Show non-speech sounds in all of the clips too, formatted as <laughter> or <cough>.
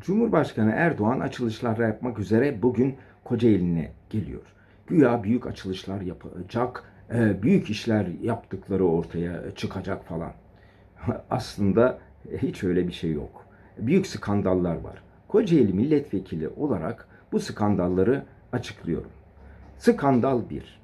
Cumhurbaşkanı Erdoğan açılışlar yapmak üzere bugün Kocaeli'ne geliyor. Güya büyük açılışlar yapacak, e, büyük işler yaptıkları ortaya çıkacak falan. <laughs> Aslında hiç öyle bir şey yok. Büyük skandallar var. Kocaeli milletvekili olarak bu skandalları açıklıyorum. Skandal 1.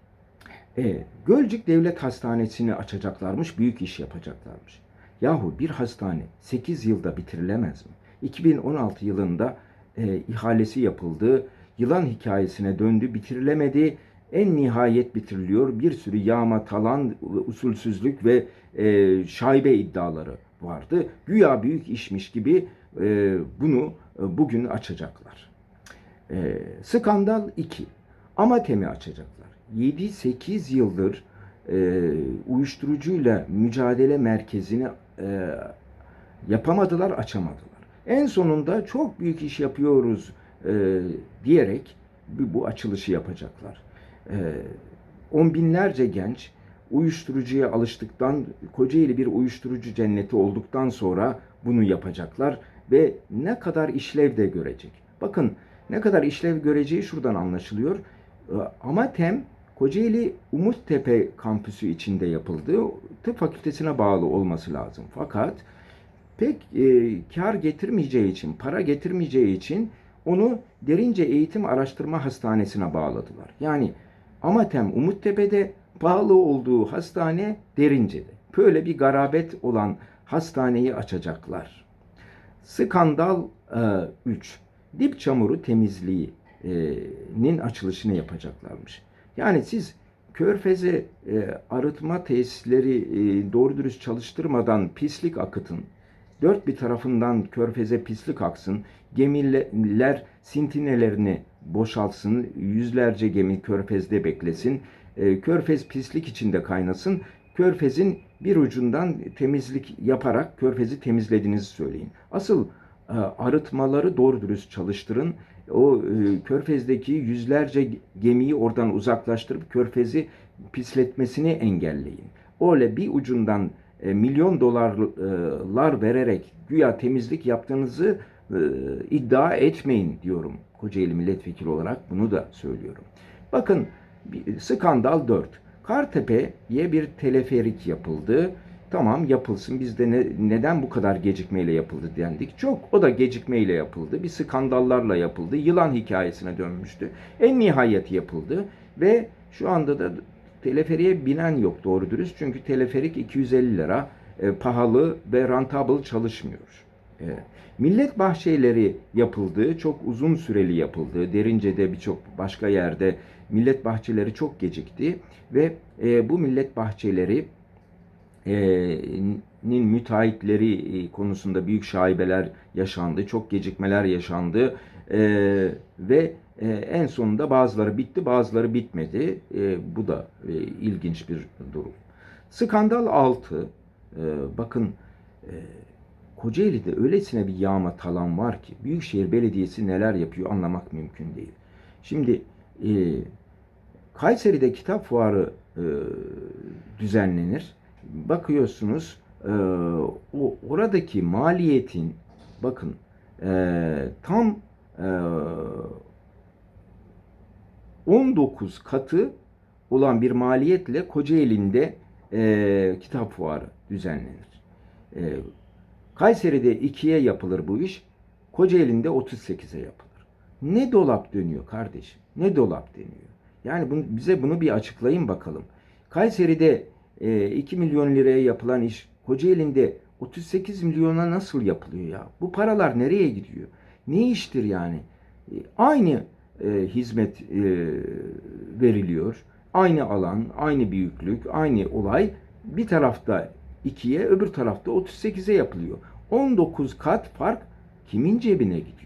E, Gölcük Devlet Hastanesi'ni açacaklarmış, büyük iş yapacaklarmış. Yahu bir hastane 8 yılda bitirilemez mi? 2016 yılında e, ihalesi yapıldı, yılan hikayesine döndü, bitirilemedi. En nihayet bitiriliyor. Bir sürü yağma, talan, usulsüzlük ve e, şaibe iddiaları vardı. Güya büyük işmiş gibi e, bunu e, bugün açacaklar. E, skandal 2. Amatem'i açacaklar. 7-8 yıldır e, uyuşturucuyla mücadele merkezini e, yapamadılar, açamadılar. En sonunda çok büyük iş yapıyoruz e, diyerek bu, açılışı yapacaklar. E, on binlerce genç uyuşturucuya alıştıktan, Kocaeli bir uyuşturucu cenneti olduktan sonra bunu yapacaklar ve ne kadar işlev de görecek. Bakın ne kadar işlev göreceği şuradan anlaşılıyor. E, Amatem Kocaeli Umuttepe kampüsü içinde yapıldı. Tıp fakültesine bağlı olması lazım. Fakat pek e, kar getirmeyeceği için, para getirmeyeceği için onu Derince Eğitim Araştırma Hastanesi'ne bağladılar. Yani Amatem Umuttepe'de bağlı olduğu hastane Derince'de. Böyle bir garabet olan hastaneyi açacaklar. Skandal 3. Dip çamuru temizliğinin açılışını yapacaklarmış. Yani siz Körfez'e e, arıtma tesisleri e, doğru dürüst çalıştırmadan pislik akıtın. Dört bir tarafından Körfez'e pislik aksın. Gemiler sintinelerini boşaltsın. Yüzlerce gemi Körfez'de beklesin. E, Körfez pislik içinde kaynasın. Körfez'in bir ucundan temizlik yaparak Körfez'i temizlediğinizi söyleyin. Asıl e, arıtmaları doğru dürüst çalıştırın. O e, Körfez'deki yüzlerce gemiyi oradan uzaklaştırıp Körfez'i pisletmesini engelleyin. Öyle bir ucundan e, milyon dolarlar vererek güya temizlik yaptığınızı e, iddia etmeyin diyorum. Kocaeli milletvekili olarak bunu da söylüyorum. Bakın skandal 4. Kartepe'ye bir teleferik yapıldı. Tamam yapılsın. Biz de ne, neden bu kadar gecikmeyle yapıldı dendik. Çok o da gecikmeyle yapıldı. Bir skandallarla yapıldı. Yılan hikayesine dönmüştü. En nihayet yapıldı ve şu anda da teleferiğe binen yok doğru dürüst. Çünkü teleferik 250 lira e, pahalı ve rentable çalışmıyor. E, millet bahçeleri yapıldı. Çok uzun süreli yapıldı. Derince'de birçok başka yerde millet bahçeleri çok gecikti ve e, bu millet bahçeleri e, nin müteahhitleri e, konusunda büyük şaibeler yaşandı, çok gecikmeler yaşandı E, ve e, en sonunda bazıları bitti, bazıları bitmedi. E, bu da e, ilginç bir durum. Skandal 6, e, bakın e, Kocaeli'de öylesine bir yağma talan var ki Büyükşehir Belediyesi neler yapıyor anlamak mümkün değil. Şimdi e, Kayseri'de kitap fuarı e, düzenlenir bakıyorsunuz e, o oradaki maliyetin bakın e, tam e, 19 katı olan bir maliyetle Kocaeli'nde e, kitap fuarı düzenlenir. E, Kayseri'de ikiye yapılır bu iş. Kocaeli'nde 38'e yapılır. Ne dolap dönüyor kardeşim? Ne dolap dönüyor? Yani bunu, bize bunu bir açıklayın bakalım. Kayseri'de e, 2 milyon liraya yapılan iş Kocaeli'nde 38 milyona nasıl yapılıyor ya? Bu paralar nereye gidiyor? Ne iştir yani? E, aynı e, hizmet e, veriliyor. Aynı alan, aynı büyüklük, aynı olay. Bir tarafta 2'ye, öbür tarafta 38'e yapılıyor. 19 kat fark kimin cebine gidiyor?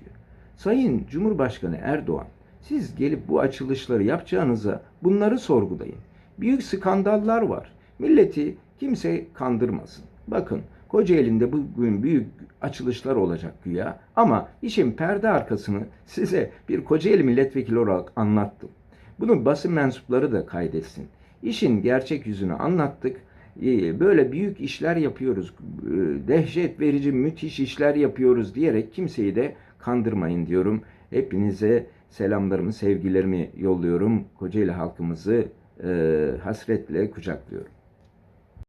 Sayın Cumhurbaşkanı Erdoğan, siz gelip bu açılışları yapacağınıza bunları sorgulayın. Büyük skandallar var. Milleti kimse kandırmasın. Bakın Kocaeli'nde bugün büyük açılışlar olacak güya ama işin perde arkasını size bir Kocaeli milletvekili olarak anlattım. Bunu basın mensupları da kaydetsin. İşin gerçek yüzünü anlattık. Ee, Böyle büyük işler yapıyoruz, e, dehşet verici müthiş işler yapıyoruz diyerek kimseyi de kandırmayın diyorum. Hepinize selamlarımı, sevgilerimi yolluyorum. Kocaeli halkımızı e, hasretle kucaklıyorum.